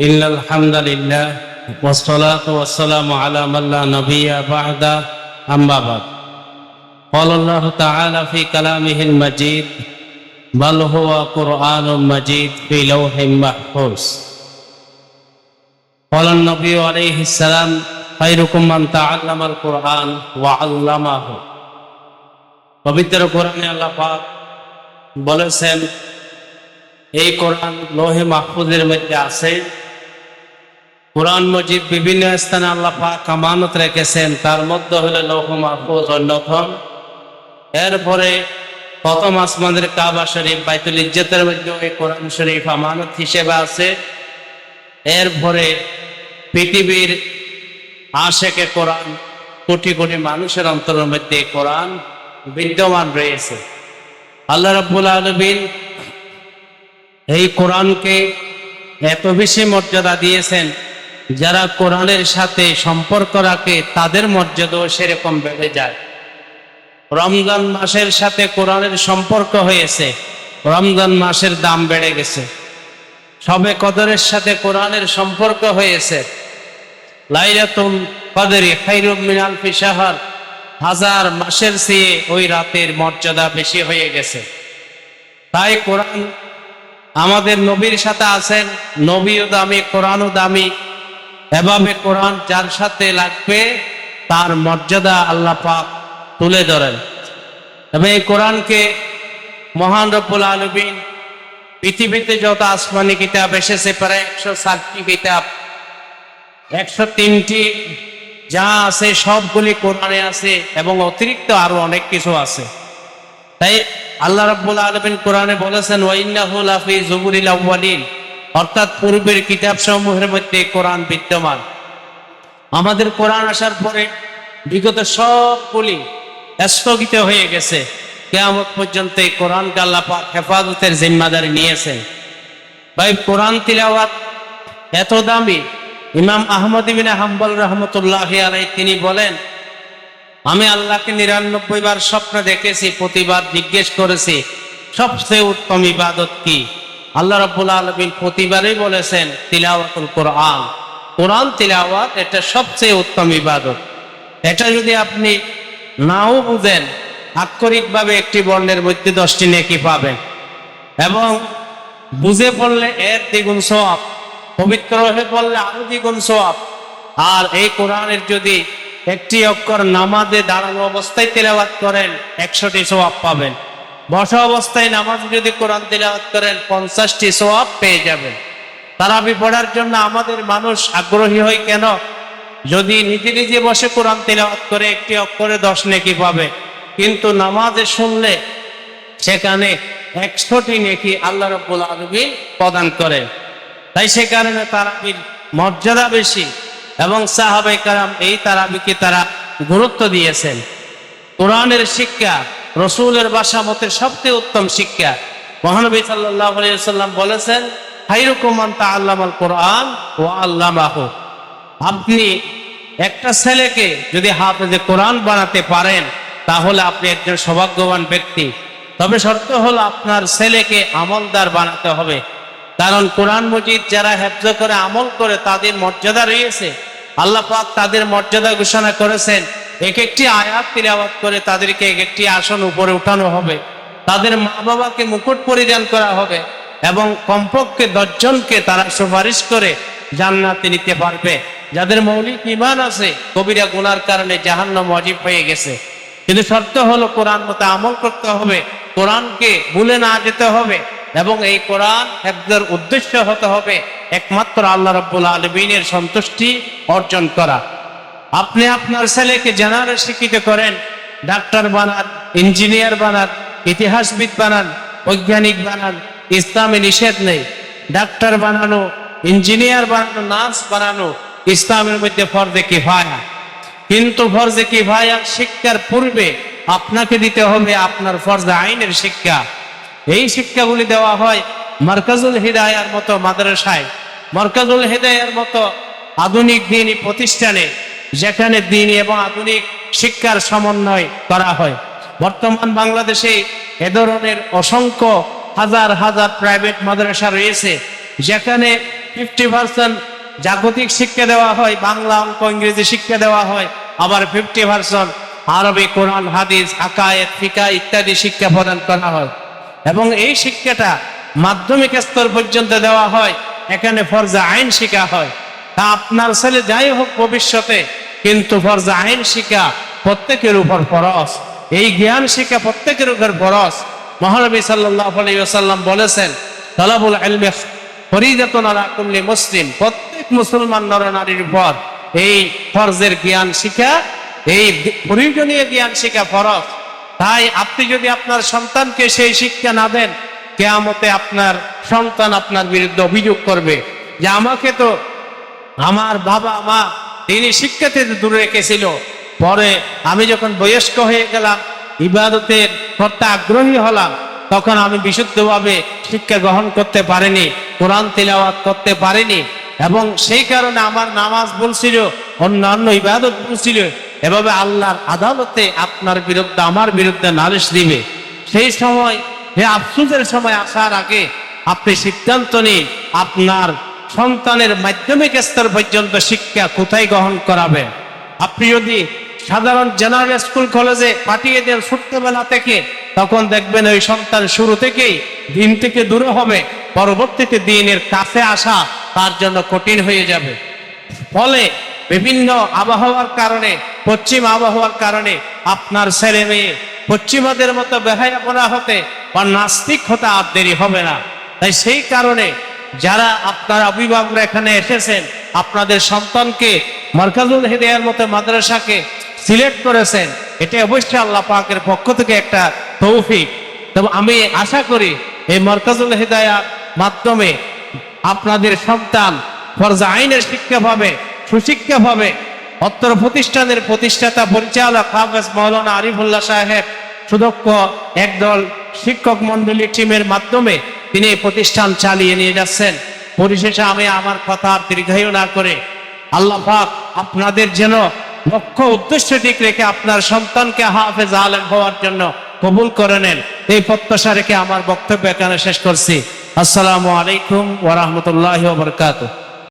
إن الحمد لله والصلاة والسلام على من لا نبي بعد أما بعد قال الله تعالى في كلامه المجيد بل هو قرآن مجيد في لوح محفوظ قال النبي عليه السلام خيركم من تعلم القرآن وعلمه পবিত্র কোরআনে আল্লাহ পাক বলেছেন এই কোরআন লোহে মাহফুজের মধ্যে আছে কোরআন মজিদ বিভিন্ন স্থানে আল্লাহ পাক আমানত রেখেছেন। তার মধ্যে হলো লৌহ মাহফুজ অন্যতম এরপরে প্রথম আসমানের কাবা শরীফ, বাইতুল ইজ্জতের মধ্যে কোরআন শরীফ আমানত হিসেবে আছে। এরপরে পৃথিবীর আশেকে কোরআন, কোটি কোটি মানুষের অন্তরের মধ্যে কোরআন বিদ্যমান রয়েছে। আল্লাহ রাব্বুল আলমিন এই কোরআনকে এত বেশি মর্যাদা দিয়েছেন যারা কোরআনের সাথে সম্পর্ক রাখে, তাদের মর্যাদাও সেরকম বেড়ে যায়। রমজান মাসের সাথে কোরআনের সম্পর্ক হয়েছে, রমজান মাসের দাম বেড়ে গেছে। সবে কদরের সাথে কোরআনের সম্পর্ক হয়েছে। লাইলাতুল কদরি খাইরুম মিন আলফি শাহর, হাজার মাসের চেয়ে ওই রাতের মর্যাদা বেশি হয়ে গেছে। তাই কোরআন আমাদের নবীর সাথে আছেন, নবীও দামি, কোরআনও দামি এভাবে কোরআন যার সাথে লাগবে, তার মর্যাদা আল্লাহ পাক তুলে ধরেন। এবং এই কোরআনকে মহান রব্বুল আলমিন পৃথিবীতে যত আসমানি কিতাব এসেছে, প্রায় একশো ষাটটি কিতাব, একশো তিনটি যা আছে সবগুলি কোরআনে আছে এবং অতিরিক্ত আরও অনেক কিছু আছে। তাই আল্লাহ রাব্বুল আলামিন কোরআনে বলেছেন ওয়াইন্নাহু লাফি জুবুরিল আউয়ালিন। অর্থাৎ পূর্বের কিতাব সমূহের মধ্যে কোরআন বিদ্যমান। আমাদের কোরআন আসার পরে বিগত সবগুলি স্থগিত হয়ে গেছে। কেয়ামত পর্যন্ত এই কোরআনকে আল্লাহ হেফাজতের জিম্মাদারি নিয়েছেন। ভাই, কোরআন তিলাওয়াত এত দামি। ইমাম আহমদ ইবিন হাম্বল রহমতুল্লাহ আলাই তিনি বলেন, আমি আল্লাহকে নিরানব্বই বার স্বপ্ন দেখেছি প্রতিবার জিজ্ঞেস করেছি, সবচেয়ে উত্তম ইবাদত কি? আল্লাহ রাব্বুল আলমিন প্রতিবারই বলেছেন তিলাওয়াতুল কোরআন। কোরআন তিলাওয়াত এটা সবচেয়ে উত্তম ইবাদত। এটা যদি আপনি নাও বুঝেন, আক্ষরিকভাবে একটি বর্ণের মধ্যে দশটি নেকি পাবেন। এবং বুঝে পড়লে এর দ্বিগুণ সব পবিত্র হয়ে পড়লে আরও দ্বিগুণ সব আর এই কোরআনের যদি একটি অক্ষর নামাজে দাঁড়ানো অবস্থায় তেলাওয়াত করেন, একশোটি সোয়াব পাবেন। বসা অবস্থায় নামাজ যদি কোরআন তেলাওয়াত করেন, পঞ্চাশটি সোয়াব পেয়ে যাবেন। তারাবি পড়ার জন্য আমাদের মানুষ আগ্রহী হয় কেন? যদি নিজে নিজে বসে কোরআন তেলাওয়াত করে, একটি অক্ষরে দশ নেকি পাবে। কিন্তু নামাজে শুনলে সেখানে একশোটি নেকি আল্লাহ রব্বুল আলমিন প্রদান করেন। তাই সে কারণে তারাবির মর্যাদা বেশি এবং সাহাবাই কারাম এই তারাবিকে তারা গুরুত্ব দিয়েছেন। কোরআনের শিক্ষা রসুলের বাসা মতের সবচেয়ে উত্তম শিক্ষা। মহানবী সাল্লাহ সাল্লাম বলেছেন হাইরুকুমান তা আল্লামাল কোরআন ও আল্লামাহ। আপনি একটা ছেলেকে যদি হাফেজে কোরআন বানাতে পারেন, তাহলে আপনি একজন সৌভাগ্যবান ব্যক্তি। তবে শর্ত হলো আপনার ছেলেকে আমলদার বানাতে হবে। কারণ কোরআন মজিদ যারা হেফজ করে আমল করে, তাদের মর্যাদা রয়েছে। আল্লাহ পাক তাদের মর্যাদা ঘোষণা করেছেন এক একটি আয়াত তিলাওয়াত করে তাদেরকে এক একটি আসন উপরে উঠানো হবে। তাদের মা বাবাকে মুকুট পরিধান করা হবে এবং কমপক্ষে দশজনকে তারা সুপারিশ করে জান্নাতে নিতে পারবে। যাদের মৌলিক ইমান আছে, কবিরা গুনার কারণে জাহান্ন মজিব হয়ে গেছে। কিন্তু শর্ত হলো কোরআন মতো আমল করতে হবে, কোরআনকে ভুলে না যেতে হবে এবং এই কোরআন হেফজের উদ্দেশ্য হতে হবে একমাত্র আল্লাহ রব্বুল আলমিনের সন্তুষ্টি অর্জন করা। আপনি আপনার ছেলেকে জেনারে শিক্ষিত করেন, ডাক্তার বানান, ইঞ্জিনিয়ার বানান, ইতিহাসবিদ বানান, বৈজ্ঞানিক বানান, ইসলামে নিষেধ নেই। ডাক্তার বানানো, ইঞ্জিনিয়ার বানানো, নার্স বানানো, ইসলামের মধ্যে ফর্জে কিফায়া। কিন্তু ফর্জে কি ভায়া শিক্ষার পূর্বে আপনাকে দিতে হবে আপনার ফর্জে আইনের শিক্ষা। এই শিক্ষাগুলি দেওয়া হয় মার্কাজুল হিদায়ার মতো মাদ্রাসায়। মার্কাজুল হিদায়ার মতো আধুনিক দিনী প্রতিষ্ঠানে যেখানে দিন এবং আধুনিক শিক্ষার সমন্বয় করা হয়। বর্তমান বাংলাদেশে এ ধরনের অসংখ্য হাজার হাজার প্রাইভেট মাদ্রাসা রয়েছে, যেখানে ফিফটি পার্সেন্ট জাগতিক শিক্ষা দেওয়া হয়, বাংলা অঙ্ক, ইংরেজি শিক্ষা দেওয়া হয়, আবার ফিফটি পার্সেন্ট আরবি, কোরআন, হাদিস আকায়েত ফিকা ইত্যাদি শিক্ষা প্রদান করা হয়। এবং এই শিক্ষাটা মাধ্যমিক স্তর পর্যন্ত দেওয়া হয়, এখানে ফরজা আইন শিখা হয়। আপনার ছেলে যাই হোক ভবিষ্যতে, কিন্তু ফরজা আইন শিক্ষা প্রত্যেকের উপর ফরজ। এই জ্ঞান শিক্ষা প্রত্যেকের উপর ফরজ। মহানবী সাল্লাহ আলাইসাল্লাম বলেছেন, তলাবুল আলমে ফরিদাতুন আলা কুল্লি মুসলিম। প্রত্যেক মুসলমান নর নারীর উপর এই ফরজের জ্ঞান শিক্ষা, এই প্রয়োজনীয় জ্ঞান শিক্ষা ফরজ। তাই আপনি যদি আপনার সন্তানকে সেই শিক্ষা না দেন, কেয়ামতে আপনার সন্তান আপনার বিরুদ্ধে অভিযোগ করবে যে, আমাকে তো আমার বাবা মা তিনি শিক্ষা থেকে দূরে রেখেছিল। পরে আমি যখন বয়স্ক হয়ে গেলাম, ইবাদতের করতে আগ্রহী হলাম, তখন আমি বিশুদ্ধভাবে শিক্ষা গ্রহণ করতে পারিনি, কোরআন তিলাওয়াত করতে পারিনি এবং সেই কারণে আমার নামাজ বলছিল, অন্যান্য ইবাদত বলছিল, এভাবে আল্লাহর আদালতে আপনার বিরুদ্ধে, আমার বিরুদ্ধে নালিশ দিবে। সেই সময়, হে আফসুসের সময় আসার আগে আপনি সিদ্ধান্ত নিন, আপনার সন্তানের মাধ্যমিক স্তর পর্যন্ত শিক্ষা কোথায় গ্রহণ করাবে? আপনি যদি সাধারণ জেনারেল স্কুল কলেজে পাঠিয়ে দেন ছোট্টবেলা থেকে, তখন দেখবেন ওই সন্তান শুরু থেকেই দিন থেকে দূরে হবে। পরবর্তীতে দিনের কাছে আসা তার জন্য কঠিন হয়ে যাবে। ফলে বিভিন্ন আবহাওয়ার কারণে, পশ্চিম আবহাওয়ার কারণে আপনার ছেলে মেয়ে পশ্চিমাদের মতো বেহায়াপনা হতে বা নাস্তিক হতে আর দেরি হবে না। তাই সেই কারণে যারা আপনার অভিভাবকরা এখানে এসেছেন, আপনাদের সন্তানকে মার্কাজুল হেদিয়ার মতো মাদ্রাসাকে সিলেক্ট করেছেন এটা অবশ্যই আল্লাহ পাকের পক্ষ থেকে একটা তৌফিক। তবে আমি আশা করি এই মার্কাজুল হেদায়ার মাধ্যমে আপনাদের সন্তান ফরজা আইনের শিক্ষা পাবে, সুশিক্ষা পাবে। অত্তর প্রতিষ্ঠানের প্রতিষ্ঠাতা, পরিচালক হাফেজ মৌলানা আরিফুল্লাহ সাহেব, সুদক্ষ একদল শিক্ষক মন্ডলী টিমের মাধ্যমে তিনি এই প্রতিষ্ঠান চালিয়ে নিয়ে যাচ্ছেন। পরিশেষে আমি আমার কথা আর দীর্ঘায়ু না করে আল্লাহ পাক আপনাদের যেন লক্ষ্য উদ্দেশ্য ঠিক রেখে আপনার সন্তানকে হাফেজ আলেম হওয়ার জন্য কবুল করে নেন। এই প্রত্যাশা রেখে আমার বক্তব্য এখানে শেষ করছি। আসসালামু আলাইকুম ওরহমতুল্লাহ বরকাত